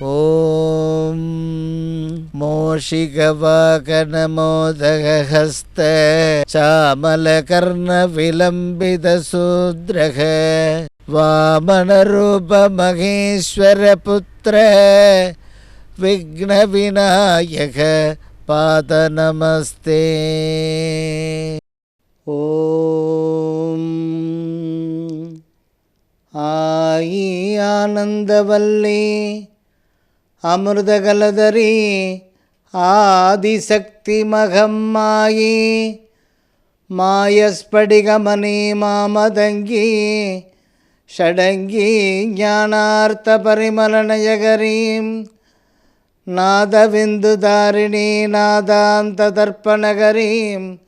ॐ मोषिकवाकनमोदगहस्त श्यामलकर्णविलम्बितशूद्रः वामनरूपमहेश्वरपुत्र विघ्नविनायक पादनमस्ते ॐ आयि आनन्दवल्ली అమృతగలదరి ఆదిశక్తి మహమ్మాయి మాయస్ఫటిగమని మామదంగి షడంగి జ్ఞానార్థపరిమళనయగరీం నాదవిందుదారిణీ నాదాంతదర్పణగరీం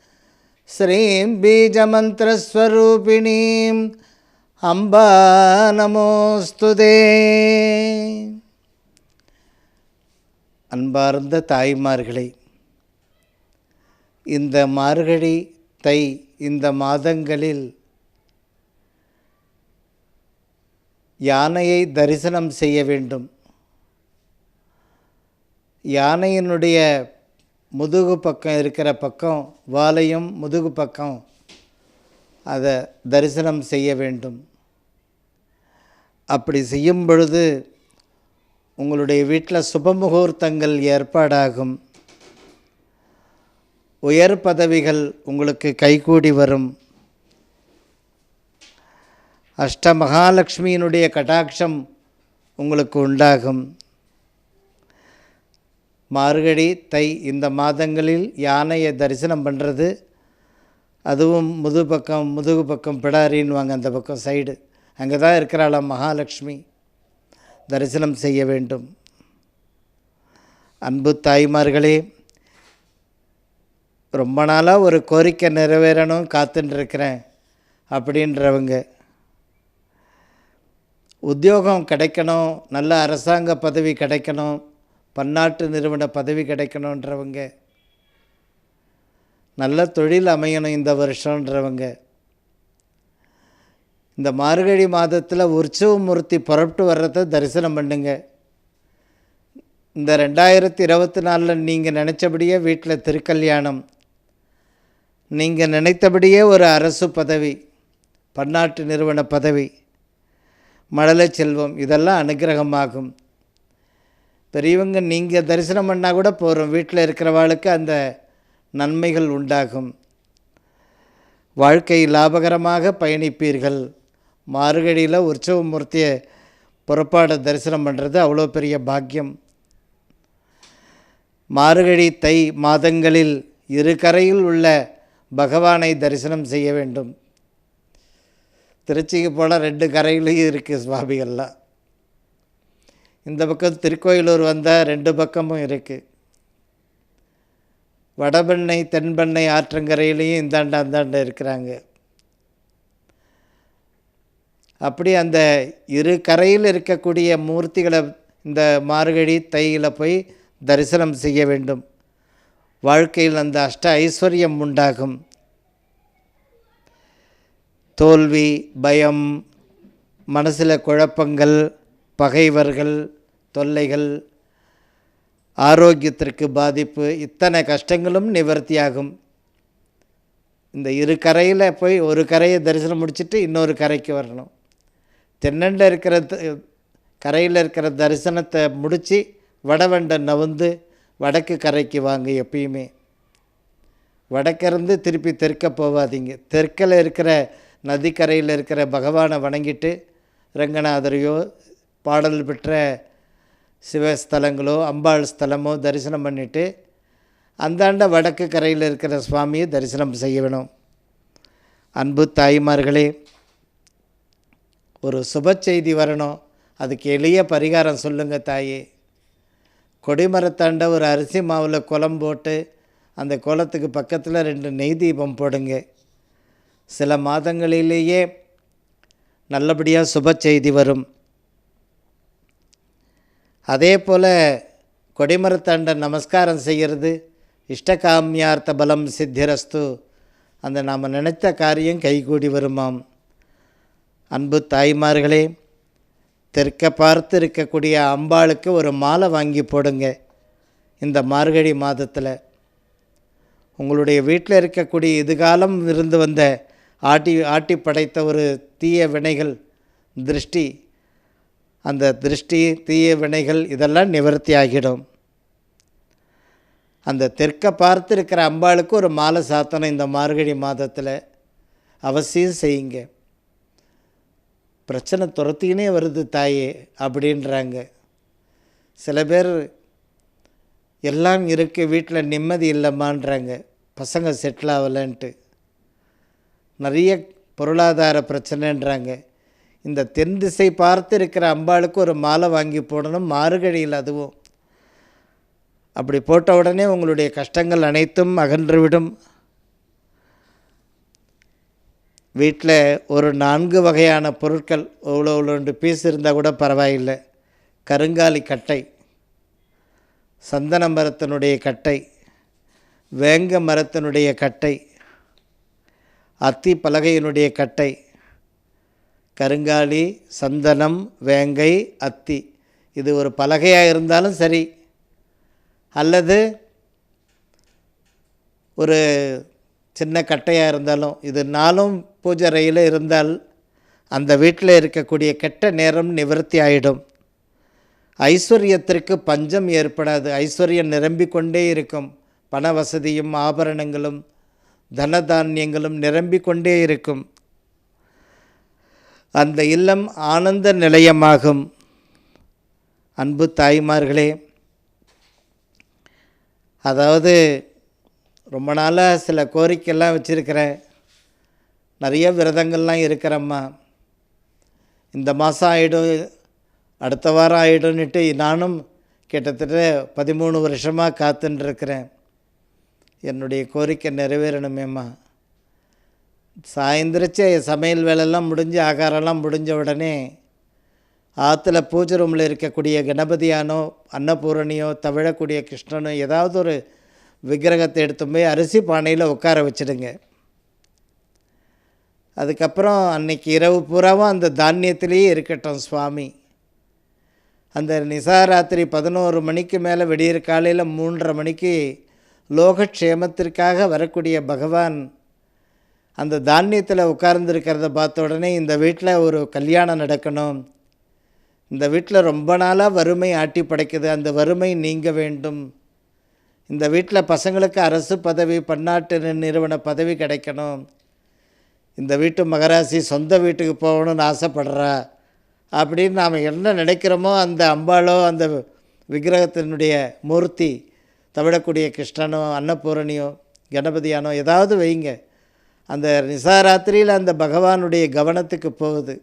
శ్రీం బీజమంత్రస్వరూపిణీం అంబా నమోస్తుదే அன்பார்ந்த தாய்மார்களே இந்த மார்கழி தை இந்த மாதங்களில் யானையை தரிசனம் செய்ய வேண்டும். யானையினுடைய முதுகு பக்கம் இருக்கிற பக்கம் வாலையும் முதுகு பக்கம் அதை தரிசனம் செய்ய வேண்டும். அப்படி செய்யும் பொழுது உங்களுடைய வீட்டில் சுபமுகூர்த்தங்கள் ஏற்பாடாகும். உயர் பதவிகள் உங்களுக்கு கைகூடி வரும். அஷ்டமகாலட்சுமியினுடைய கடாட்சம் உங்களுக்கு உண்டாகும். மார்கழி தை இந்த மாதங்களில் யானையை தரிசனம் பண்ணுறது அதுவும் முது பக்கம் முதுகு பக்கம் பிடாரின்வாங்க அந்த பக்கம் சைடு அங்கே தான் இருக்கிறாளாம் மகாலட்சுமி தரிசனம் செய்ய வேண்டும். அன்பு தாய்மார்களே ரொம்ப நாளாக ஒரு கோரிக்கை நிறைவேறணும் காத்துட்டுருக்கிறேன் அப்படின்றவங்க. உத்தியோகம் கிடைக்கணும் நல்ல அரசாங்க பதவி கிடைக்கணும் பன்னாட்டு நிறுவன பதவி கிடைக்கணுன்றவங்க. நல்ல தொழில் அமையணும் இந்த வருஷன்றவங்க இந்த மார்கழி மாதத்தில் உற்சவமூர்த்தி புறப்பட்டு வர்றதை தரிசனம் பண்ணுங்க. இந்த ரெண்டாயிரத்தி இருபத்தி நாலில் நீங்கள் நினச்சபடியே வீட்டில் திருக்கல்யாணம். நீங்கள் நினைத்தபடியே ஒரு அரசு பதவி பன்னாட்டு நிறுவன பதவி மழலை செல்வம் இதெல்லாம் அனுகிரகமாகும். பெரியவங்க நீங்கள் தரிசனம் பண்ணால் கூட போகிறோம் வீட்டில் இருக்கிறவாளுக்கு அந்த நன்மைகள் உண்டாகும். வாழ்க்கை லாபகரமாக பயணிப்பீர்கள். மார்கழியில் உற்சவமூர்த்தியை புறப்பாட தரிசனம் பண்ணுறது அவ்வளோ பெரிய பாக்கியம். மார்கழி தை மாதங்களில் இரு கரையில் உள்ள பகவானை தரிசனம் செய்ய வேண்டும். திருச்சிக்கு போல் ரெண்டு கரையிலையும் இருக்குது சுவாமிகள்லாம் இந்த பக்கம் திருக்கோயிலூர் வந்தால் ரெண்டு பக்கமும் இருக்குது வடபெண்ணை தென்பெண்ணை ஆற்றங்கரையிலையும் இந்தாண்ட அந்தாண்ட இருக்கிறாங்க. அப்படி அந்த இரு கரையில் இருக்கக்கூடிய மூர்த்திகளை இந்த மார்கழி தையில் போய் தரிசனம் செய்ய வேண்டும். வாழ்க்கையில் அந்த அஷ்ட ஐஸ்வர்யம் உண்டாகும். தோல்வி பயம் மனசில் குழப்பங்கள் பகைவர்கள் தொல்லைகள் ஆரோக்கியத்திற்கு பாதிப்பு இத்தனை கஷ்டங்களும் நிவர்த்தியாகும். இந்த இரு கரையில் போய் ஒரு கரையை தரிசனம் முடிச்சுட்டு இன்னொரு கரைக்கு வரணும். தென்னண்டில் இருக்கிற கரையில் இருக்கிற தரிசனத்தை முடித்து வடவண்டை நவுந்து வடக்கு கரைக்கு வாங்க எப்பயுமே. வடக்கிருந்து திருப்பி தெற்க போகாதீங்க தெற்கில் இருக்கிற நதிக்கரையில் இருக்கிற பகவானை வணங்கிட்டு ரங்கநாதரையோ பாடல் பெற்ற சிவஸ்தலங்களோ அம்பாள் ஸ்தலமோ தரிசனம் பண்ணிவிட்டு அந்தாண்ட வடக்கு கரையில் இருக்கிற சுவாமியை தரிசனம் செய்ய வேணும். அன்பு தாய்மார்களே ஒரு சுப செய்தி வரணும். அதுக்கு எளிய பரிகாரம் சொல்லுங்கள் தாயே. கொடிமரத்தாண்ட ஒரு அரிசி மாவில் குளம் போட்டு அந்த குளத்துக்கு பக்கத்தில் ரெண்டு நெய் தீபம் போடுங்க. சில மாதங்களிலேயே நல்லபடியாக சுப செய்தி வரும். அதே போல் கொடிமரத்தாண்ட நமஸ்காரம் செய்கிறது இஷ்டகாமியார்த்த பலம் சித்திரஸ்து. அந்த நாம் நினைத்த காரியம் கைகூடி வருமாம். அன்பு தாய்மார்களே தெற்க பார்த்து இருக்கக்கூடிய அம்பாளுக்கு ஒரு மாலை வாங்கி போடுங்க. இந்த மார்கழி மாதத்தில். உங்களுடைய வீட்டில் இருக்கக்கூடிய இதுகாலம் இருந்து வந்த ஆட்டி ஆட்டி படைத்த ஒரு தீய வினைகள் திருஷ்டி அந்த திருஷ்டி தீய வினைகள் இதெல்லாம் நிவர்த்தி ஆகிடும். அந்த தெற்க பார்த்து இருக்கிற அம்பாளுக்கு ஒரு மாலை சாத்தனம் இந்த மார்கழி மாதத்தில். அவசியம் செய்யுங்க. பிரச்சனை துரத்தினே வருது தாயே அப்படின்றாங்க. சில பேர் எல்லாம் இருக்குது வீட்டில் நிம்மதி இல்லைம்மான்றாங்க. பசங்க செட்டில் ஆகலைன்ட்டு நிறைய பொருளாதார பிரச்சனைன்றாங்க. இந்த தென் திசை பார்த்து இருக்கிற அம்பாளுக்கு ஒரு மாலை வாங்கி போடணும் மாறுகழியில் அதுவும். அப்படி போட்ட உடனே உங்களுடைய கஷ்டங்கள் அனைத்தும் அகன்றுவிடும் வீட்டில் ஒரு நான்கு வகையான பொருட்கள் இவ்வளோ இவ்வளோ ரெண்டு பீஸ் இருந்தால் கூட பரவாயில்லை. கருங்காலி கட்டை சந்தன மரத்தினுடைய கட்டை வேங்க மரத்தினுடைய கட்டை அத்தி பலகையினுடைய கட்டை கருங்காலி சந்தனம் வேங்கை அத்தி. இது ஒரு பலகையாக இருந்தாலும் சரி. அல்லது ஒரு சின்ன கட்டையாக இருந்தாலும் இது நாளும் பூஜை அறையில் இருந்தால் அந்த வீட்டில் இருக்கக்கூடிய கெட்ட நேரம் நிவர்த்தி ஆகிடும் ஐஸ்வர்யத்திற்கு பஞ்சம் ஏற்படாது. ஐஸ்வர்யம் நிரம்பிக் கொண்டே இருக்கும். பண வசதியும் ஆபரணங்களும் தனதானியங்களும் நிரம்பிக் கொண்டே இருக்கும். அந்த இல்லம் ஆனந்த நிலையமாகும். அன்பு தாய்மார்களே அதாவது ரொம்ப நாளாக சில கோரிக்கைலாம் வச்சுருக்கிறேன். நிறைய விரதங்கள்லாம் இருக்கிறம்மா. இந்த மாதம் ஆகிடும் அடுத்த வாரம் ஆகிடும்னுட்டு நானும் கிட்டத்தட்ட பதிமூணு வருஷமாக காத்துட்டுருக்கிறேன் என்னுடைய கோரிக்கை நிறைவேறணுமேம்மா. சாயந்தரிச்ச சமையல் வேலையெல்லாம் முடிஞ்சு ஆகாரம்லாம் முடிஞ்ச உடனே ஆற்றுல பூஜை ரூமில் இருக்கக்கூடிய கணபதியானோ அன்னபூரணியோ தவிழக்கூடிய கிருஷ்ணனோ ஏதாவது ஒரு விக்கிரகத்தை எடுத்து போய் அரிசி பானையில் உட்கார வச்சிடுங்க. அதுக்கப்புறம் அன்னைக்கு இரவு பூராவும் அந்த தானியத்திலேயே இருக்கட்டும் சுவாமி. அந்த நிசாராத்திரி பதினோரு மணிக்கு மேலே விடியற் காலையில் மூன்றரை மணிக்கு லோகக்ஷேமத்திற்காக வரக்கூடிய பகவான் அந்த தானியத்தில் உட்கார்ந்துருக்கிறத பார்த்த உடனே இந்த வீட்டில் ஒரு கல்யாணம் நடக்கணும். இந்த வீட்டில் ரொம்ப நாளாக வறுமை ஆட்டி படைக்குது அந்த வறுமை நீங்க வேண்டும். இந்த வீட்டில் பசங்களுக்கு அரசு பதவி பன்னாட்டு நிறுவன பதவி கிடைக்கணும். இந்த வீட்டு மகராசி சொந்த வீட்டுக்கு போகணும்னு ஆசைப்படுறா. அப்படின்னு நாம் என்ன நினைக்கிறோமோ அந்த அம்பாளோ அந்த விக்கிரகத்தினுடைய மூர்த்தி தவிடக்கூடிய கிருஷ்ணனோ அன்னபூரணியோ கணபதியானோ ஏதாவது வைங்க. அந்த நிசாராத்திரியில் அந்த பகவானுடைய கவனத்துக்கு போகுது.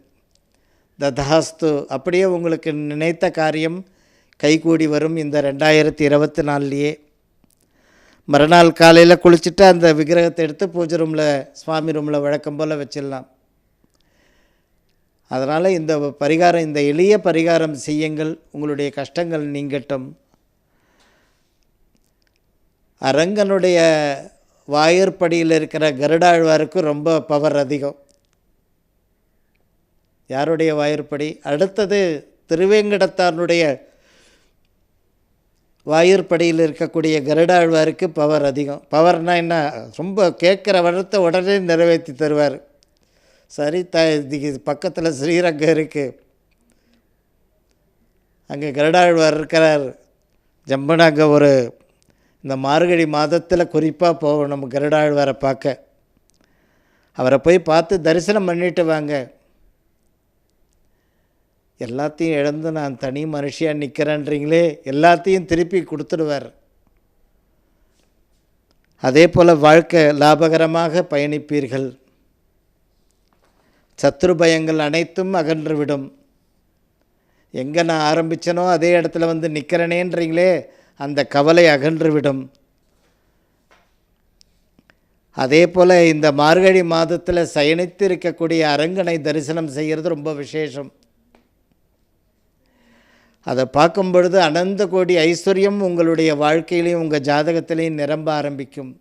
ததாஸ்து அப்படியே உங்களுக்கு நினைத்த காரியம் கைகூடி வரும் இந்த ரெண்டாயிரத்தி இருபத்தி நாலுலேயே. மறுநாள் காலையில் குளிச்சுட்டு அந்த விக்கிரகத்தை எடுத்து பூஜை ரூமில் சுவாமி ரூமில் வழக்கம் போல் வச்சிடலாம். அதனால் இந்த பரிகாரம் இந்த எளிய பரிகாரம் செய்யுங்கள். உங்களுடைய கஷ்டங்கள் நீங்கட்டும். அரங்கனுடைய வாயிற்படியில் இருக்கிற கருடாழ்வாருக்கு ரொம்ப பவர் அதிகம். யாருடைய வாயிற்படி அடுத்தது திருவேங்கடத்தாருடைய வாயிற்படியில் இருக்கக்கூடிய கருடாழ்வாருக்கு பவர் அதிகம். பவர்னால் என்ன? ரொம்ப கேட்குற வரத்தை உடனே நிறைவேற்றி தருவார். சரி த இதுக்கு பக்கத்தில் ஸ்ரீரங்கம் இருக்குது அங்கே கருடாழ்வார் இருக்கிறார். ஜம்பனாங்க ஒரு இந்த மார்கழி மாதத்தில் குறிப்பாக போவோம் நம்ம கருடாழ்வாரை பார்க்க. அவரை போய் பார்த்து தரிசனம் பண்ணிட்டு வாங்க. எல்லாத்தையும் இழந்து நான் தனி மனுஷியாக நிற்கிறேன்றீங்களே எல்லாத்தையும் திருப்பி கொடுத்துடுவார். அதே போல் வாழ்க்கை லாபகரமாக பயணிப்பீர்கள். சத்ரு பயங்கள் அனைத்தும் அகன்றுவிடும். எங்கே நான் ஆரம்பித்தனோ அதே இடத்துல வந்து நிற்கிறனேன்றீங்களே அந்த கவலை அகன்றுவிடும். அதே போல் இந்த மார்கழி மாதத்தில் சயனித்து இருக்கக்கூடிய அரங்கனை தரிசனம் செய்கிறது ரொம்ப விசேஷம். அதை பார்க்கும் பொழுது அனந்த கோடி ஐஸ்வர்யம் உங்களுடைய வாழ்க்கையிலையும் உங்கள் ஜாதகத்திலையும் நிரம்ப ஆரம்பிக்கும்.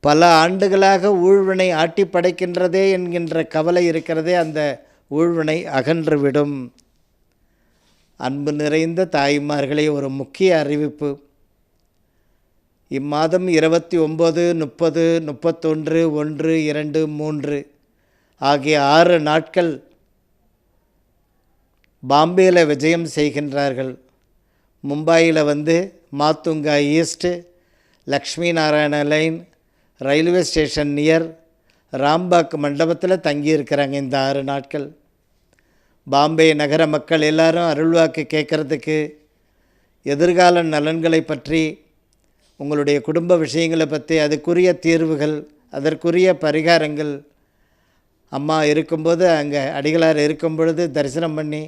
பல ஆண்டுகளாக ஊழ்வினை ஆட்டி படைக்கின்றதே என்கின்ற கவலை இருக்கிறதே அந்த ஊழ்வினை அகன்றுவிடும். அன்பு நிறைந்த தாய்மார்களே ஒரு முக்கிய அறிவிப்பு. இம்மாதம் இருபத்தி ஒம்பது முப்பது முப்பத்தொன்று ஒன்று இரண்டு மூன்று ஆகிய ஆறு நாட்கள் பாம்பேயில் விஜயம் செய்கின்றார்கள். மும்பாயில் வந்து Matunga east Lakshmi Narayan line railway station near Rambagh மண்டபத்தில் தங்கியிருக்கிறாங்க இந்த ஆறு நாட்கள். பாம்பே நகர மக்கள் எல்லாரும் அருள்வாக்கு கேட்குறதுக்கு எதிர்கால நலன்களை பற்றி உங்களுடைய குடும்ப விஷயங்களை பற்றி அதுக்குரிய தீர்வுகள் அதற்குரிய பரிகாரங்கள். அம்மா இருக்கும்போது அங்கே அடிகளார் இருக்கும் பொழுது தரிசனம் பண்ணி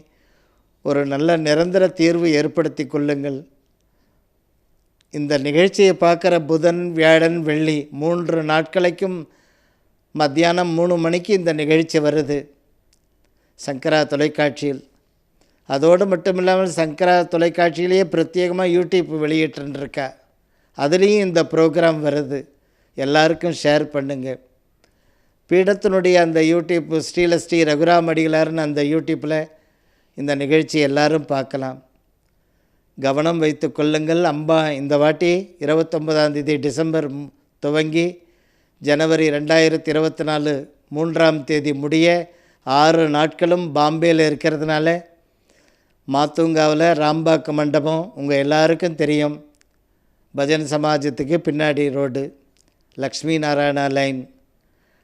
ஒரு நல்ல நிரந்தர தீர்வு ஏற்படுத்தி கொள்ளுங்கள். இந்த நிகழ்ச்சியை பார்க்குற புதன் வியாழன் வெள்ளி மூன்று நாட்களைக்கும் மத்தியானம் மூணு மணிக்கு இந்த நிகழ்ச்சி வருது. சங்கரா தொலைக்காட்சியில். அதோடு மட்டும் இல்லாமல் சங்கரா தொலைக்காட்சியிலேயே பிரத்யேகமாக யூடியூப் வெளியிட்டுருக்கா அதுலேயும் இந்த ப்ரோக்ராம் வருது. எல்லாருக்கும் ஷேர் பண்ணுங்கள் பீடத்தினுடைய அந்த யூடியூப் ஸ்ரீலஸ்ரீ ரகுராம் அடிகளார்னு அந்த யூடியூப்பில் இந்த நிகழ்ச்சி எல்லாரும் பார்க்கலாம். கவனம் வைத்து கொள்ளுங்கள். அம்பா இந்த வாட்டி இருபத்தொம்பதாம் தேதி டிசம்பர் துவங்கி ஜனவரி ரெண்டாயிரத்தி இருபத்தி நாலு மூன்றாம் தேதி முடிய ஆறு நாட்களும் பாம்பேயில் இருக்கிறதுனால மாத்தூங்காவில் ராம்பாக்கு மண்டபம் உங்கள் எல்லாருக்கும் தெரியும். பஜன் சமாஜத்துக்கு பின்னாடி ரோடு லக்ஷ்மி நாராயணா லைன்.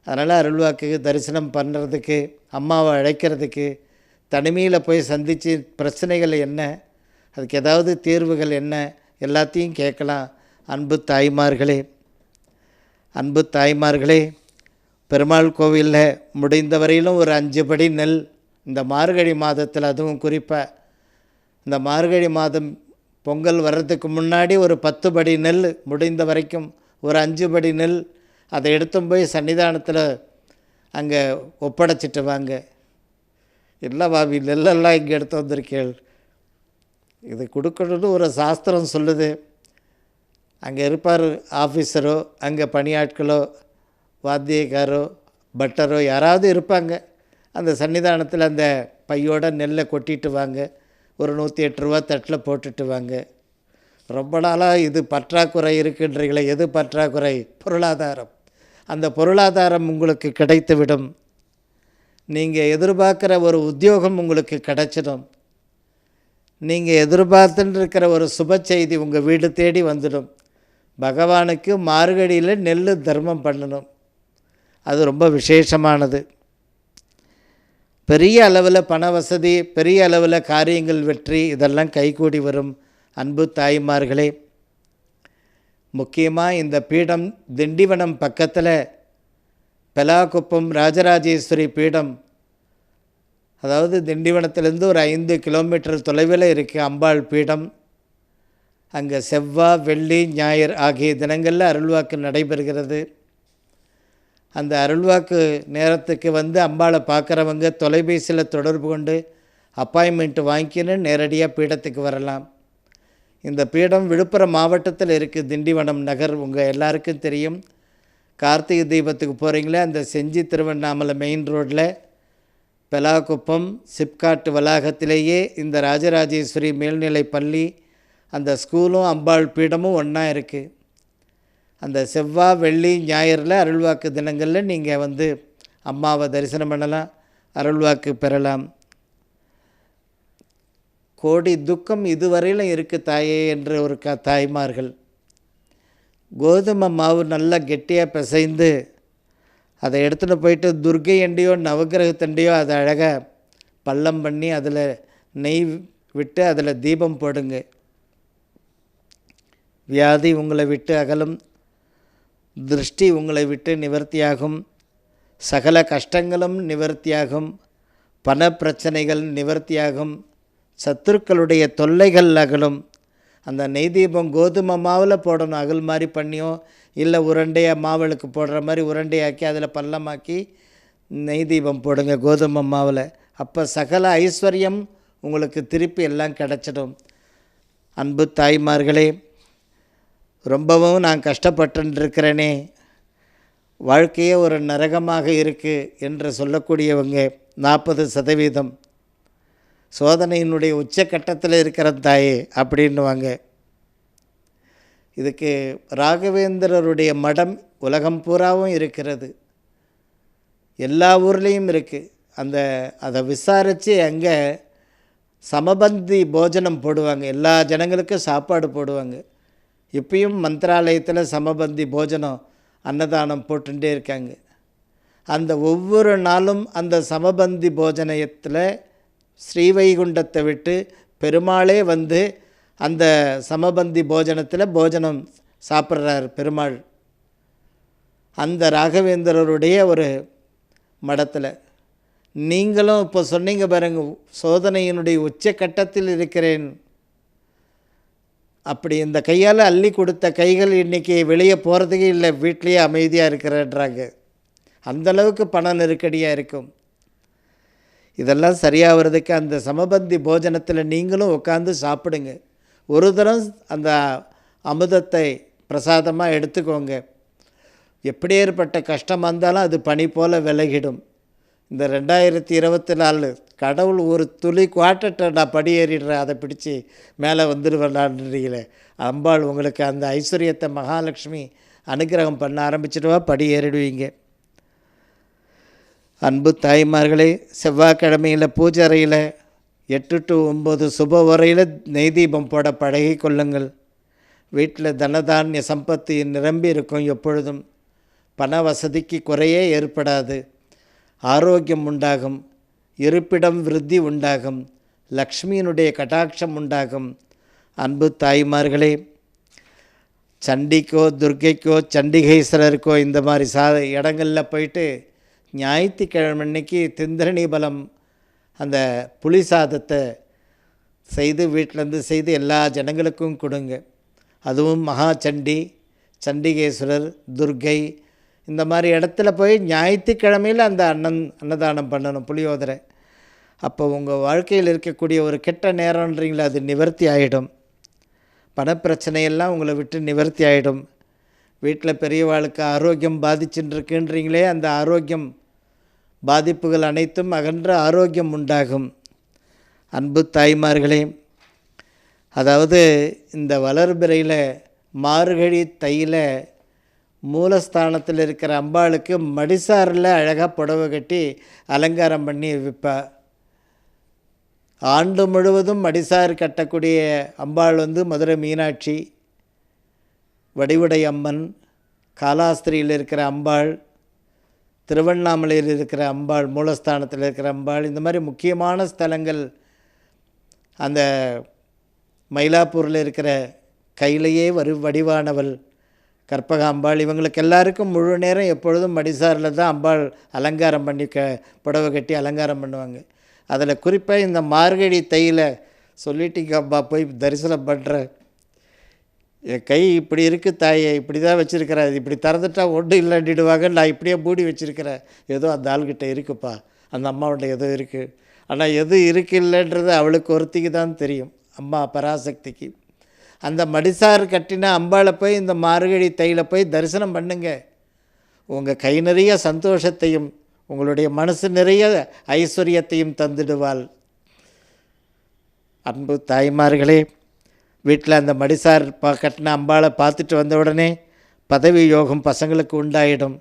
அதனால் அருள்வாக்கு தரிசனம் பண்ணுறதுக்கு அம்மாவை அழைக்கிறதுக்கு தனிமையில் போய் சந்தித்து பிரச்சனைகள் என்ன? அதுக்கு ஏதாவது தீர்வுகள் என்ன? எல்லாத்தையும் கேட்கலாம். அன்பு தாய்மார்களே அன்பு தாய்மார்களே பெருமாள் கோவிலில் முடிந்த வரையிலும் ஒரு அஞ்சு படி நெல் இந்த மார்கழி மாதத்தில் அதுவும் குறிப்பாக இந்த மார்கழி மாதம் பொங்கல் வர்றதுக்கு முன்னாடி ஒரு பத்து படி நெல் முடிந்த வரைக்கும் ஒரு அஞ்சு படி நெல் அதை எடுத்தும் போய் சன்னிதானத்தில் அங்கே ஒப்படைச்சிட்டு வாங்க. இல்லை பாபி நெல்லெல்லாம் இங்கே எடுத்து வந்திருக்கேள். இது கொடுக்கணும்னு ஒரு சாஸ்திரம் சொல்லுது. அங்கே இருப்பார் ஆஃபீஸரோ அங்கே பணியாட்களோ வாத்தியக்காரோ பட்டரோ யாராவது இருப்பாங்க. அந்த சன்னிதானத்தில் அந்த பையோட நெல்லை கொட்டிட்டு வாங்க. ஒரு நூற்றி எட்டு ரூபா தட்டில் போட்டுட்டு வாங்க. ரொம்ப நாளாக இது பற்றாக்குறை இருக்கின்றீங்களே எது பற்றாக்குறை? பொருளாதாரம். அந்த பொருளாதாரம் உங்களுக்கு கிடைத்துவிடும். நீங்கள் எதிர்பார்க்குற ஒரு உத்தியோகம் உங்களுக்கு கிடைச்சிடும். நீங்கள் எதிர்பார்த்துட்டு இருக்கிற ஒரு சுப செய்தி உங்கள் வீடு தேடி வந்துடும். பகவானுக்கு மார்கழியில் நெல் தர்மம் பண்ணணும். அது ரொம்ப விசேஷமானது. பெரிய அளவில் பண வசதி பெரிய அளவில் காரியங்கள் வெற்றி இதெல்லாம் கைகூடி வரும் அன்பு தாய்மார்களே. முக்கியமாக இந்த பீடம் திண்டிவனம் பக்கத்தில் பெலாக்குப்பம் ராஜராஜேஸ்வரி பீடம். அதாவது திண்டிவனத்திலேருந்து ஒரு ஐந்து கிலோமீட்டர் தொலைவில் இருக்குது அம்பாள் பீடம். அங்கே செவ்வாய் வெள்ளி ஞாயிறு ஆகிய தினங்களில் அருள்வாக்கு நடைபெறுகிறது. அந்த அருள்வாக்கு நேரத்துக்கு வந்து அம்பாளை பார்க்குறவங்க தொலைபேசியில் தொடர்பு கொண்டு அப்பாயின்மெண்ட் வாங்கிக்கின்னு நேரடியாக பீடத்துக்கு வரலாம். இந்த பீடம் விழுப்புரம் மாவட்டத்தில் இருக்குது திண்டிவனம் நகர் உங்கள் எல்லாருக்கும் தெரியும். கார்த்திகை தீபத்துக்கு போகிறீங்களே அந்த செஞ்சி திருவண்ணாமலை மெயின் ரோட்டில் பெலாக்குப்பம் சிப்காட் வளாகத்திலேயே இந்த ராஜராஜேஸ்வரி மேல்நிலை பள்ளி அந்த ஸ்கூலும் அம்பாள் பீடமும் ஒன்றா இருக்குது அந்த செவ்வாய் வெள்ளி ஞாயிறில் அருள்வாக்கு தினங்களில் நீங்கள் வந்து அம்மாவை தரிசனம் பண்ணலாம் அருள்வாக்கு பெறலாம். கோடி துக்கம் இதுவரையிலும் இருக்குது தாயே என்று ஒரு க தாய்மார்கள். கோதுமை மாவு நல்லா கெட்டியாக பிசைந்து அதை எடுத்துகிட்டு போயிட்டு துர்கை எண்டையோ நவகிரகத்தண்டையோ அதை அழகாக பள்ளம் பண்ணி அதில் நெய் விட்டு அதில் தீபம் போடுங்க. வியாதி உங்களை விட்டு அகலும் திருஷ்டி உங்களை விட்டு நிவர்த்தியாகும் சகல கஷ்டங்களும் நிவர்த்தியாகும் பண பிரச்சனைகள் நிவர்த்தியாகும் சத்துருக்களுடைய தொல்லைகள் அகலும். அந்த நெய் தீபம் கோதுமை மாவில் போடணும். அகல் மாதிரி பண்ணியோ இல்லை உருண்டையாக மாவளுக்கு போடுற மாதிரி உருண்டையாக்கி அதில் பள்ளமாக்கி நெய் தீபம் போடுங்க கோதுமை மாவில். அப்போ சகல ஐஸ்வர்யம் உங்களுக்கு திருப்பி எல்லாம் கிடச்சிடும். அன்பு தாய்மார்களே ரொம்பவும் நான் கஷ்டப்பட்டுருக்கிறேனே. வாழ்க்கையே ஒரு நரகமாக இருக்குது என்று சொல்லக்கூடியவங்க நாற்பது சதவீதம். சோதனையினுடைய உச்சக்கட்டத்தில் இருக்கிற தாயே அப்படின்னுவாங்க. இதுக்கு ராகவேந்திரருடைய மடம் உலகம் பூராவும் இருக்கிறது. எல்லா ஊர்லேயும் இருக்குது அந்த அதை விசாரித்து அங்கே சமபந்தி போஜனம் போடுவாங்க. எல்லா ஜனங்களுக்கும் சாப்பாடு போடுவாங்க. இப்பயும் மந்திராலயத்தில் சமபந்தி போஜனம் அன்னதானம் போட்டுகிட்டே இருக்காங்க. அந்த ஒவ்வொரு நாளும் அந்த சமபந்தி போஜனத்தில் ஸ்ரீவைகுண்டத்தை விட்டு பெருமாளே வந்து அந்த சமபந்தி போஜனத்தில் போஜனம் சாப்பிட்றார் பெருமாள். அந்த ராகவேந்திரருடைய ஒரு மடத்தில். நீங்களும் இப்போ சொன்னீங்க பாருங்க சோதனையினுடைய உச்சக்கட்டத்தில் இருக்கிறேன். அப்படி இந்த கையால் அள்ளி கொடுத்த கைகள் இன்றைக்கி வெளியே போகிறதுக்கே இல்லை வீட்லேயே அமைதியாக இருக்கிறன்றாங்க. அந்தளவுக்கு பண நெருக்கடியாக இருக்கும். இதெல்லாம் சரியாகிறதுக்கு அந்த சமபந்தி போஜனத்தில் நீங்களும் உட்காந்து சாப்பிடுங்க. ஒரு தரம் அந்த அமுதத்தை பிரசாதமாக எடுத்துக்கோங்க. எப்படியேற்பட்ட கஷ்டம் வந்தாலும் அது பனி போல் விலகிடும். இந்த ரெண்டாயிரத்தி இருபத்தி நாலு கடவுள் ஒரு துளி குவாட்டர்ட்ட நான் படியேறிடுறேன். அதை பிடிச்சி மேலே வந்துடுவேன்டான்றீங்களே அம்பாள் உங்களுக்கு அந்த ஐஸ்வர்யத்தை மகாலட்சுமி அனுகிரகம் பண்ண ஆரம்பிச்சிடுவா படியேறிடுவீங்க. அன்பு தாய்மார்களே செவ்வாய்க்கிழமையில் பூஜை அறையில் எட்டு டு ஒம்பது சுப வரையில் நெய் தீபம் போட பழகி கொள்ளுங்கள். வீட்டில் தனதானிய சம்பத்தி நிரம்பி இருக்கும் எப்பொழுதும். பண வசதிக்கு குறையே ஏற்படாது. ஆரோக்கியம் உண்டாகும். இருப்பிடம் விருத்தி உண்டாகும். லக்ஷ்மியினுடைய கட்டாட்சம் உண்டாகும். அன்பு தாய்மார்களே சண்டிக்கோ துர்க்கைக்கோ சண்டிகேஸ்வரருக்கோ இந்த மாதிரி சா இடங்களில் போயிட்டு ஞாயிற்றுக்கிழமை அன்னைக்கு திந்திரணி பலம் அந்த புளி சாதத்தை செய்து வீட்டிலேருந்து செய்து எல்லா ஜனங்களுக்கும் கொடுங்க. அதுவும் மகா சண்டி சண்டிகேஸ்வரர் துர்க்கை இந்த மாதிரி இடத்துல போய் ஞாயிற்றுக்கிழமையில் அந்த அன்னன் அன்னதானம் பண்ணணும் புளியோதரை. அப்போ உங்கள் வாழ்க்கையில் இருக்கக்கூடிய ஒரு கெட்ட நேரம்ன்றீங்களா அது நிவர்த்தி ஆகிடும் பணப்பிரச்சனையெல்லாம் உங்களை விட்டு நிவர்த்தி ஆகிடும் வீட்டில் பெரியவாளுக்கு ஆரோக்கியம் பாதிச்சுட்டு இருக்குன்றீங்களே அந்த ஆரோக்கியம் பாதிப்புகள் அனைத்தும் அகன்ற ஆரோக்கியம் உண்டாகும். அன்பு தாய்மார்களே அதாவது இந்த வளர்பிறையில் மார்கழி தையில் மூலஸ்தானத்தில் இருக்கிற அம்பாளுக்கு மடிசாரில் அழகாக புடவை கட்டி அலங்காரம் பண்ணி விற்பா ஆண்டு முழுவதும் மடிசார் கட்டக்கூடிய அம்பாள் வந்து மதுரை மீனாட்சி வடிவுடை அம்மன் காலாஸ்திரியில் இருக்கிற அம்பாள் திருவண்ணாமலையில் இருக்கிற அம்பாள் மூலஸ்தானத்தில் இருக்கிற அம்பாள் இந்த மாதிரி முக்கியமான ஸ்தலங்கள் அந்த மயிலாப்பூரில் இருக்கிற கையிலேயே வரு வடிவானவள் கற்பகாம்பாள் இவங்களுக்கு எல்லாருக்கும் முழு நேரம் எப்பொழுதும் மடிசாரில் தான் அம்பாள் அலங்காரம் பண்ணி க புடவை கட்டி அலங்காரம் பண்ணுவாங்க. அதில் குறிப்பாக இந்த மார்கழி தையில் சொல்லிட்டீங்க அம்மா போய் தரிசனம் பண்ணுற என் கை இப்படி இருக்குது தாயை இப்படி தான் வச்சுருக்கிறேன் இது இப்படி திறந்துட்டா ஒன்றும் இல்லாண்டிடுவாங்க நான் இப்படியே மூடி வச்சுருக்கிறேன். ஏதோ அந்த ஆள்கிட்ட இருக்குப்பா. அந்த அம்மாவோட ஏதோ இருக்குது ஆனால் எது இருக்கு இல்லைன்றது அவளுக்கு ஒருத்திக்கு தான் தெரியும். அம்மா பராசக்திக்கு. அந்த மடிசார் கட்டின அம்பாளை போய் இந்த மார்கழி தையில் போய் தரிசனம் பண்ணுங்க. உங்கள் கை நிறைய சந்தோஷத்தையும் உங்களுடைய மனசு நிறைய ஐஸ்வர்யத்தையும் தந்துடுவாள். அன்பு தாய்மார்களே வீட்டில் அந்த மடிசார் பா கட்டின அம்பாளை பார்த்துட்டு வந்த உடனே பதவி யோகம் பசங்களுக்கு உண்டாயிடும்.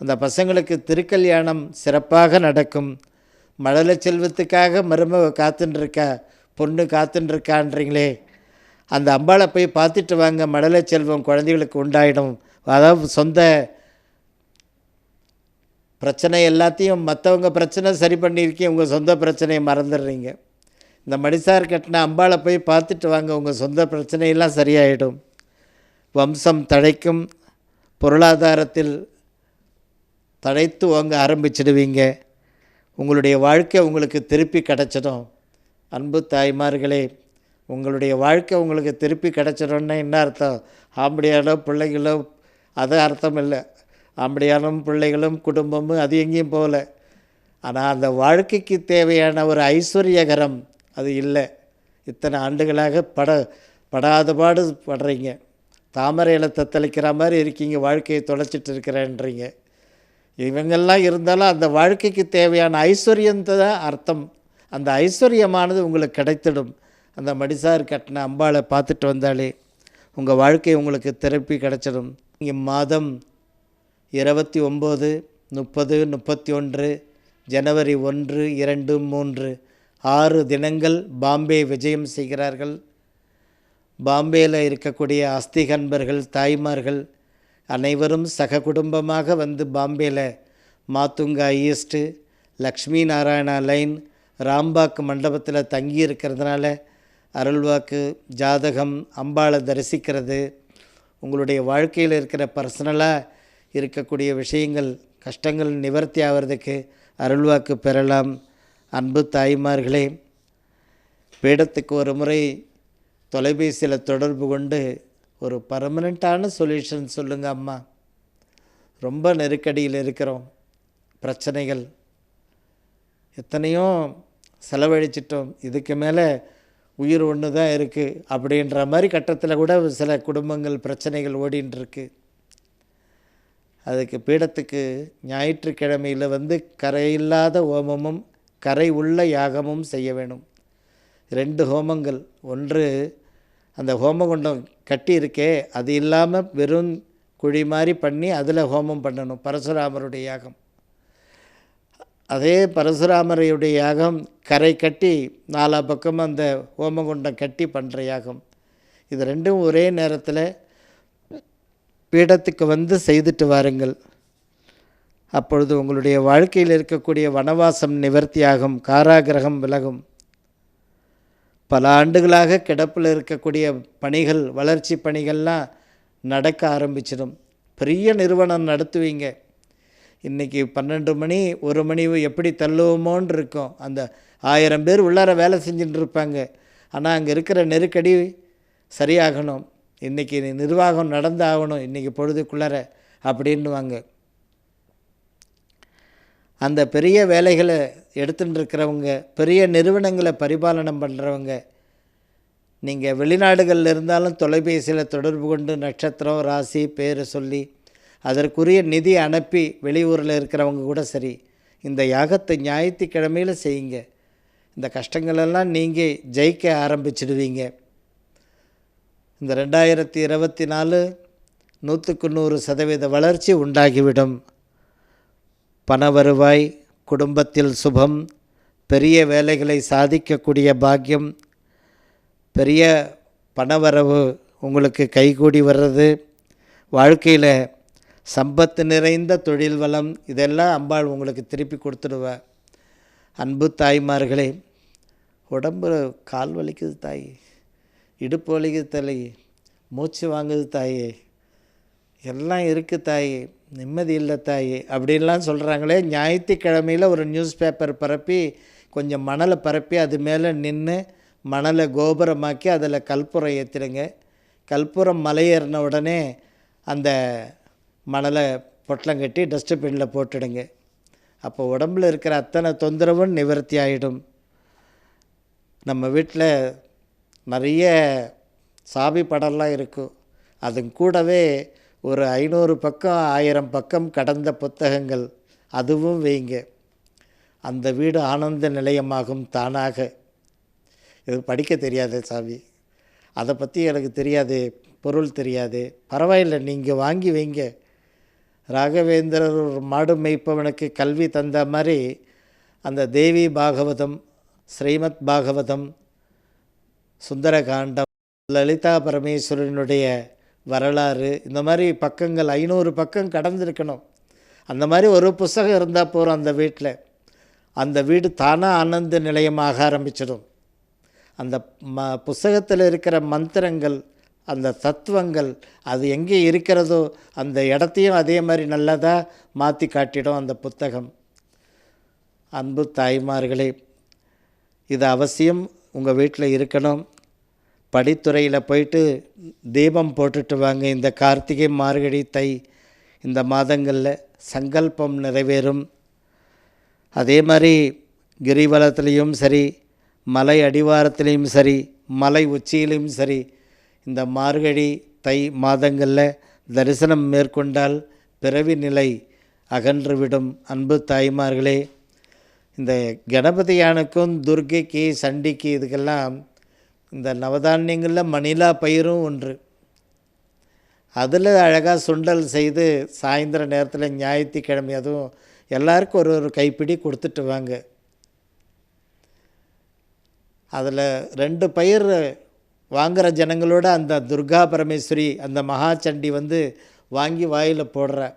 அந்த பசங்களுக்கு திருக்கல்யாணம் சிறப்பாக நடக்கும். மழலை செல்வத்துக்காக மருமக காத்துன்ருக்கா பொண்ணு காத்துன்ருக்கான்றீங்களே அந்த அம்பாளை போய் பார்த்துட்டு வாங்க மழலை செல்வம் குழந்தைகளுக்கு உண்டாயிடும். அதாவது சொந்த பிரச்சனை எல்லாத்தையும் மற்றவங்க பிரச்சனை சரி பண்ணியிருக்கீங்க உங்கள் சொந்த பிரச்சனையை மறந்துடுறீங்க. இந்த மடிசார் கட்டின அம்பாளை போய் பார்த்துட்டு வாங்க உங்கள் சொந்த பிரச்சனையெல்லாம் சரியாயிடும். வம்சம் தழைக்கும் பொருளாதாரத்தில் தழைத்து வாங்க ஆரம்பிச்சிடுவீங்க. உங்களுடைய வாழ்க்கை உங்களுக்கு திருப்பி கிடச்சிடும். அன்பு தாய்மார்களே உங்களுடைய வாழ்க்கை உங்களுக்கு திருப்பி கிடச்சிடும்னா என்ன அர்த்தம்? ஆம்படியாலோ பிள்ளைகளோ அது அர்த்தம் இல்லை. ஆம்படியாலும் பிள்ளைகளும் குடும்பமும் அது எங்கேயும் போகல. ஆனால் அந்த வாழ்க்கைக்கு தேவையான ஒரு ஐஸ்வர்யகரம் அது இல்லை. இத்தனை ஆண்டுகளாக பட படாத பாடு படுறீங்க தாமரையில் தத்தளிக்கிற மாதிரி இருக்கீங்க வாழ்க்கையை தொலைச்சிட்டு இருக்கிறேன்றீங்க. இவங்கெல்லாம் இருந்தாலும் அந்த வாழ்க்கைக்கு தேவையான ஐஸ்வர்யத்தை தான் அர்த்தம். அந்த ஐஸ்வர்யமானது உங்களுக்கு கிடைத்திடும். அந்த மடிசார் கட்டின அம்பாளை பார்த்துட்டு வந்தாலே உங்கள் வாழ்க்கை உங்களுக்கு திருப்பி கிடைச்சிடும். இங்கே மாதம் இருபத்தி ஒம்பது முப்பது முப்பத்தி ஒன்று ஜனவரி ஒன்று இரண்டு மூன்று. ஆறு தினங்கள் பாம்பே விஜயம் செய்கிறார்கள். பாம்பேயில் இருக்கக்கூடிய அஸ்திகன்பர்கள் தாய்மார்கள் அனைவரும் சக குடும்பமாக வந்து பாம்பேயில் மாத்துங்கா ஈஸ்ட்டு லக்ஷ்மி நாராயணா லைன் ராம்பாக் மண்டபத்தில் தங்கி இருக்கிறதுனால அருள்வாக்கு ஜாதகம் அம்பாளை தரிசிக்கிறது. உங்களுடைய வாழ்க்கையில் இருக்கிற பர்சனலாக இருக்கக்கூடிய விஷயங்கள் கஷ்டங்கள் நிவர்த்தி ஆகிறதுக்கு அருள்வாக்கு பெறலாம். அன்பு தாய்மார்களே பீடத்துக்கு ஒரு முறை தொலைபேசியில் தொடர்பு கொண்டு ஒரு பர்மனெண்ட்டான சொல்யூஷன் சொல்லுங்கள் அம்மா. ரொம்ப நெருக்கடியில் இருக்கிறோம். பிரச்சனைகள். எத்தனையோ செலவழிச்சிட்டோம். இதுக்கு மேலே உயிர் ஒன்று தான் இருக்குது அப்படின்ற மாதிரி கட்டத்தில் கூட சில குடும்பங்கள் பிரச்சனைகள் ஓடின்ட்டுருக்கு அதுக்கு பீடத்துக்கு ஞாயிற்றுக்கிழமையில் வந்து கரையில்லாத ஹோமமும் கரை உள்ள யாகமும் செய்ய வேணும். ரெண்டு ஹோமங்கள். ஒன்று அந்த ஹோமகுண்டம் கட்டி இருக்கே அது இல்லாமல் வெறும் குழி மாதிரி பண்ணி அதில் ஹோமம் பண்ணணும். பரசுராமருடைய யாகம். அதே பரசுராமரையுடைய யாகம் கரை கட்டி நாலா பக்கம் அந்த ஹோமகுண்டம் கட்டி பண்ணுற யாகம். இது ரெண்டும் ஒரே நேரத்தில் பீடத்துக்கு வந்து செய்துட்டு வாருங்கள். அப்பொழுது உங்களுடைய வாழ்க்கையில் இருக்கக்கூடிய வனவாசம் நிவர்த்தியாகும் காராகிரகம் விலகும். பல ஆண்டுகளாக கிடப்பில் இருக்கக்கூடிய பணிகள் வளர்ச்சி பணிகள்லாம் நடக்க ஆரம்பிச்சிடும். பெரிய நிறுவனம் நடத்துவீங்க. இன்றைக்கி பன்னெண்டு மணி ஒரு மணி எப்படி தள்ளுவோமோன்னு இருக்கும். அந்த ஆயிரம் பேர் உள்ளார வேலை செஞ்சுட்டு இருப்பாங்க. ஆனால் அங்கே இருக்கிற நெருக்கடி சரியாகணும். இன்றைக்கி நிர்வாகம் நடந்தாகணும். இன்றைக்கி பொழுதுக்குள்ளார அப்படின்னுவாங்க. அந்த பெரிய வேலைகளை எடுத்துகிட்டு இருக்கிறவங்க பெரிய நிறுவனங்களை பரிபாலனம் பண்ணுறவங்க நீங்கள் வெளிநாடுகளில் இருந்தாலும் தொலைபேசியில் தொடர்பு கொண்டு நட்சத்திரம் ராசி பேரை சொல்லி அதற்குரிய நிதி அனுப்பி வெளியூரில் இருக்கிறவங்க கூட சரி இந்த யாகத்தை ஞாயிற்றுக்கிழமையில் செய்யுங்க. இந்த கஷ்டங்களெல்லாம் நீங்கள் ஜெயிக்க ஆரம்பிச்சிடுவீங்க. இந்த ரெண்டாயிரத்தி இருபத்தி நாலு நூற்றுக்கு நூறு சதவீத வளர்ச்சி உண்டாகிவிடும். பண வருவாய் குடும்பத்தில் சுபம் பெரிய வேலைகளை சாதிக்கக்கூடிய பாக்கியம் பெரிய பணவரவு உங்களுக்கு கைகூடி வர்றது வாழ்க்கையில் சம்பத்து நிறைந்த தொழில் வளம் இதெல்லாம் அம்பாள் உங்களுக்கு திருப்பி கொடுத்துடுவா. அன்பு தாய்மார்களே உடம்பு கால் வலிக்குது தாய் இடுப்பு வலிக்குது தலை மூச்சு வாங்குது தாயே எல்லாம் இருக்குது தாயே. நிம்மதி இல்லை தாய் அப்படின்லாம் சொல்கிறாங்களே ஞாயிற்றுக்கிழமையில் ஒரு நியூஸ் பேப்பர் பரப்பி கொஞ்சம் மணலை பரப்பி அது மேலே நின்று மணலை கோபுரமாக்கி அதில் கற்பூரம் ஏற்றிடுங்க கல்புரம் மலையேறின உடனே அந்த மணலை பொட்டலம் கட்டி டஸ்ட்பினில் போட்டுடுங்க. அப்போ உடம்பில் இருக்கிற அத்தனை தொந்தரவும் நிவர்த்தி ஆகிடும் நம்ம வீட்டில் நிறைய சாவி படம்லாம் இருக்கும். அது கூடவே ஒரு ஐநூறு பக்கம் ஆயிரம் பக்கம் கடந்த புத்தகங்கள். அதுவும் வைங்க. அந்த வீடு ஆனந்த நிலையமாகும் தானாக. இது படிக்க தெரியாது சாமி. அதை பற்றி எனக்கு தெரியாது பொருள் தெரியாது. பரவாயில்லை நீங்கள் வாங்கி வைங்க. ராகவேந்திரர் ஒரு மாடு மேய்ப்பவனுக்கு கல்வி தந்த மாதிரி அந்த தேவி பாகவதம் ஸ்ரீமத் பாகவதம் சுந்தரகாண்டம் லலிதா பரமேஸ்வரனுடைய வரலாறு இந்த மாதிரி பக்கங்கள் ஐநூறு பக்கம் கடந்திருக்கணும். அந்த மாதிரி ஒரு புஸ்தகம் இருந்தால் போகிறோம் அந்த வீட்டில் அந்த வீடு தானாக ஆனந்த நிலையமாக ஆரம்பிச்சிடும். அந்த ம புஸ்தகத்தில் இருக்கிற மந்திரங்கள் அந்த தத்துவங்கள் அது எங்கே இருக்கிறதோ அந்த இடத்தையும் அதே மாதிரி நல்லதாக மாற்றி காட்டிடும் அந்த புத்தகம். அன்பு தாய்மார்களே இது அவசியம். உங்கள் வீட்டில் இருக்கணும். படித்துறையில் போயிட்டு தீபம் போட்டுட்டு வாங்க. இந்த கார்த்திகை மார்கழி தை இந்த மாதங்களில் சங்கல்பம் நிறைவேறும். அதே மாதிரி கிரிவலத்துலேயும் சரி மலை அடிவாரத்துலேயும் சரி மலை உச்சியிலையும் சரி இந்த மார்கழி தை மாதங்களில் தரிசனம் மேற்கொண்டால் பிறவி நிலை அகன்றுவிடும். அன்பு தாய்மார்களே இந்த கணபதியானுக்கும் துர்க்கைக்கு சண்டிக்கு இதுக்கெல்லாம் இந்த நவதானியங்களில் மணிலா பயிரும் ஒன்று. அதில் அழகாக சுண்டல் செய்து சாயந்தர நேரத்தில் ஞாயிற்றுக்கிழமை அதுவும் எல்லாருக்கும் ஒரு ஒரு கைப்பிடி கொடுத்துட்டு வாங்க. அதில் ரெண்டு பயிர் வாங்குகிற ஜனங்களோட அந்த துர்கா பரமேஸ்வரி அந்த மகாச்சண்டி வந்து வாங்கி வாயில் போடுற.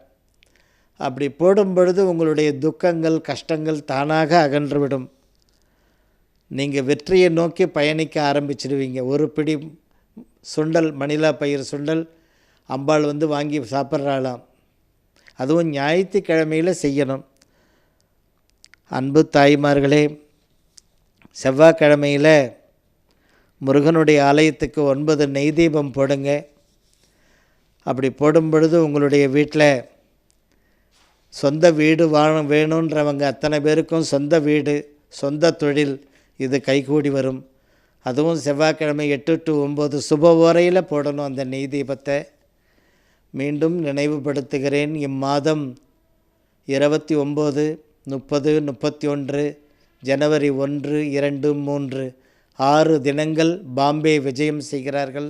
அப்படி போடும் பொழுது உங்களுடைய துக்கங்கள் கஷ்டங்கள் தானாக அகன்றுவிடும் நீங்கள் வெற்றியை நோக்கி பயணிக்க ஆரம்பிச்சிடுவீங்க ஒரு பிடி சுண்டல் மணிலா பயிர் சுண்டல் அம்பாள் வந்து வாங்கி சாப்பிட்றாளாம். அதுவும் ஞாயிற்றுக்கிழமையில் செய்யணும். அன்பு தாய்மார்களே செவ்வாய்க்கிழமையில் முருகனுடைய ஆலயத்துக்கு ஒன்பது நெய் தீபம் போடுங்க. அப்படி போடும் பொழுது உங்களுடைய வீட்டில் சொந்த வீடு வாழ வேணுன்றவங்க அத்தனை பேருக்கும் சொந்த வீடு சொந்த தொழில் இது கைகூடி வரும். அதுவும் செவ்வாய்க்கிழமை எட்டு டு ஒம்பது சுப ஓரையில் போடணும் அந்த நெய் தீபத்தை. மீண்டும் நினைவுபடுத்துகிறேன் இம்மாதம் இருபத்தி ஒம்பது முப்பது முப்பத்தி ஒன்று ஜனவரி ஒன்று இரண்டு மூன்று ஆறு தினங்கள் பாம்பே விஜயம் செய்கிறார்கள்.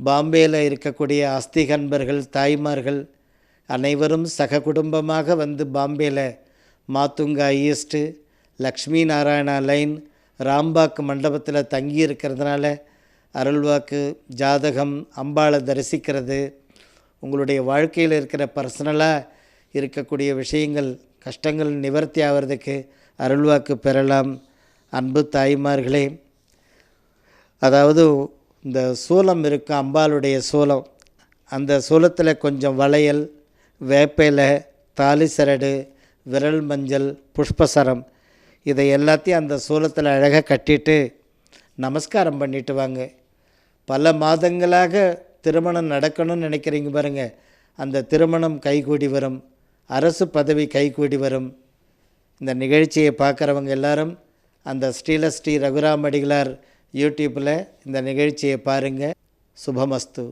பாம்பேயில் இருக்கக்கூடிய அஸ்திகன்பர்கள் தாய்மார்கள் அனைவரும் சக குடும்பமாக வந்து பாம்பேயில் மாத்துங்கா ஈஸ்ட்டு லக்ஷ்மி நாராயணா லைன் ராம்பாக்கு மண்டபத்தில் தங்கி இருக்கிறதுனால அருள்வாக்கு ஜாதகம் அம்பாளை தரிசிக்கிறது உங்களுடைய வாழ்க்கையில் இருக்கிற பர்சனலாக இருக்கக்கூடிய விஷயங்கள் கஷ்டங்கள் நிவர்த்தி ஆகிறதுக்கு அருள்வாக்கு பெறலாம். அன்பு தாய்மார்களே அதாவது இந்த சூலம் இருக்கும் அம்பாளுடைய சூலம் அந்த சூலத்தில் கொஞ்சம் வளையல் வேப்பையில் தாலி சரடு விரல் மஞ்சள் புஷ்பசரம் இதை எல்லாத்தையும் அந்த சூலத்தில் அழகாக கட்டிட்டு நமஸ்காரம் பண்ணிட்டு வாங்க. பல மாதங்களாக திருமணம் நடக்கணும்னு நினைக்கிறீங்க பாருங்கள் அந்த திருமணம் கைகூடி வரும். அரசு பதவி கைகூடி வரும். இந்த நிகழ்ச்சியை பார்க்குறவங்க எல்லாரும் அந்த ஸ்ரீலஸ்ரீ ரகுராம் அடிகளார் யூடியூப்பில் இந்த நிகழ்ச்சியை பாருங்கள் சுபமஸ்து.